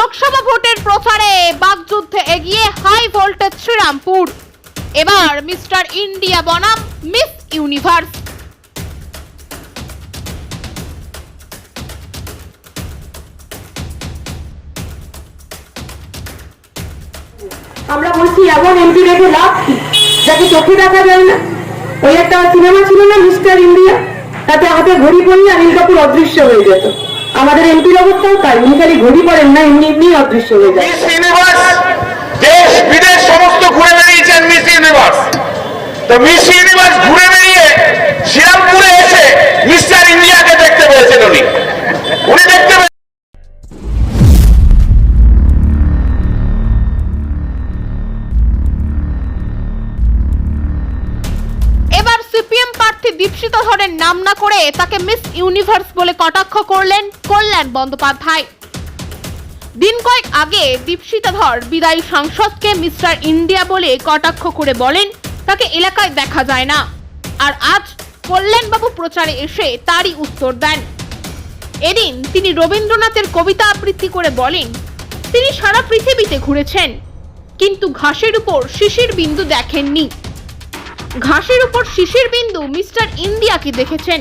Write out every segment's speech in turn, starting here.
লোকসভা ভোটের প্রচারে বাগযুদ্ধে এগিয়ে হাই ভোল্টেজ শ্রীরামপুর। এবার মিস্টার ইন্ডিয়া বনাম, মিস ইউনিভার্স। আমরা বলছি, এমন এমপি রেখে লাভ কি? যাকে চোখে দেখা যায় না। ওই একটা সিনেমা ছিল না, মিস্টার ইন্ডিয়া? তাতে হাতে ঘড়ি পড়লে অনিল কাপুর অদৃশ্য হয়ে যেত। আমাদের এমপির অবস্থাও তাই। উনি খালি ঘড়ি পড়েন না, এমনি এমনি অদৃশ্য হয়ে যায়। দেশ, বিদেশ, সমস্ত ঘুরে বেড়িয়েছেন মিস ইউনিভার্স তো মিস ইউনিভার্স ঘুরে প্রার্থী দীপশিতা ধরের নাম না করে তাকে মিস ইউনিভার্স বলে কটাক্ষ করলেন কল্যাণ বন্দ্যোপাধ্যায়। দিন কয়েক আগে দীপশিতা ধর বিদায়ী সাংসদকে মিস্টার ইন্ডিয়া বলে কটাক্ষ করে বলেন, তাকে এলাকায় দেখা যায় না। আর আজ কল্যাণবাবু প্রচারে এসে তারই উত্তর দেন। এদিন তিনি রবীন্দ্রনাথের কবিতা আবৃত্তি করে বলেন, তিনি সারা পৃথিবীতে ঘুরেছেন, কিন্তু ঘাসের উপর শিশির বিন্দু দেখেননি। ঘাসের উপর শিশির বিন্দু মিস্টার ইন্ডিয়াকে দেখেছেন।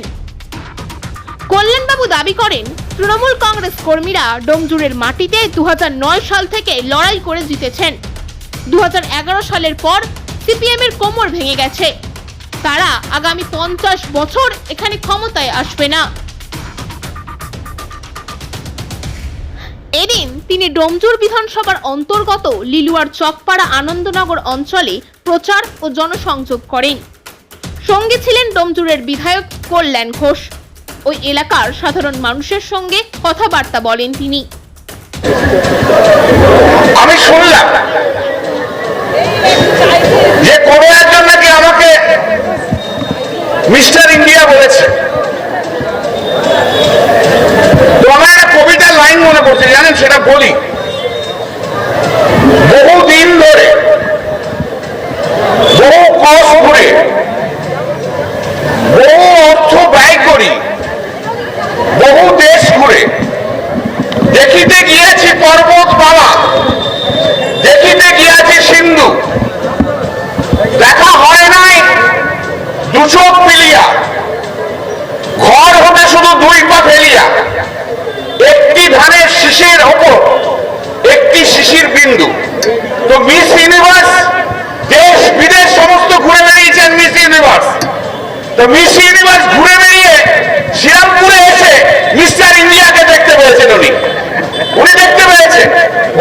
কল্যাণবাবু দাবি করেন, তৃণমূল কংগ্রেস কর্মীরা ডোমজুরের মাটিতে দু হাজার নয় সাল থেকে লড়াই করে জিতেছেন। দু হাজার এগারো সালের পর সিপিএম এর কোমর ভেঙে গেছে। তারা আগামী পঞ্চাশ বছর এখানে ক্ষমতায় আসবে না। তিনি ডোমজুর বিধানসভার অন্তর্গত লিলুয়ার চকপাড়া আনন্দনগর অঞ্চলে প্রচার ও জনসংযোগ করেন। সঙ্গে ছিলেন ডোমজুরের বিধায়ক কল্যাণ ঘোষ। ওই এলাকার সাধারণ মানুষের সঙ্গে কথাবার্তা বলেন তিনি। আমি শুনলাম যে কোনো একজন নাকি আমাকে মিস্টার ইন্ডিয়া বলেছে তো আমার একটা কবিতার লাইন মনে সেটা বলি। বহু দিন ধরে, বহু কষ করে বহু অর্থ ব্যয় করি, বহু দেশ ঘুরে। দেখিতে গিয়েছি পর্বত মালা দেখিতে গিয়েছি সিন্ধু। দেখা হয় নাই দুচোখ পিলিয়া। ঘর হতে শুধু দুই পা ফেলিয়া একটি ধানের শিশির ওপর একটি শিশির বিন্দু তো মিস ইউনিভার্স দেশ বিদেশ সমস্ত ঘুরে বেরিয়েছেন মিস ইউনিভার্স তো মিস ইউনিভার্স ঘুরে বেরিয়ে শ্রীরামপুরে এসে মিস্টার ইন্ডিয়াকে দেখতে পেয়েছেন উনি। উনি দেখতে পেয়েছেন।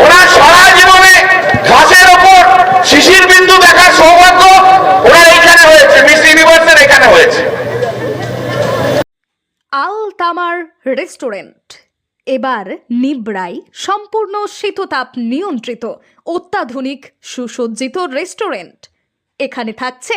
ওনার সারা জীবনে ঘাসের ওপর শিশির বিন্দু দেখার সৌভাগ্য ওনার এইখানে হয়েছে, মিস ইউনিভার্সের এখানে হয়েছে। আল তামার রেস্টুরেন্ট। এবার নিবড়াই সম্পূর্ণ শীততাপ নিয়ন্ত্রিত, অত্যাধুনিক, সুসজ্জিত রেস্টুরেন্ট। এখানে থাকছে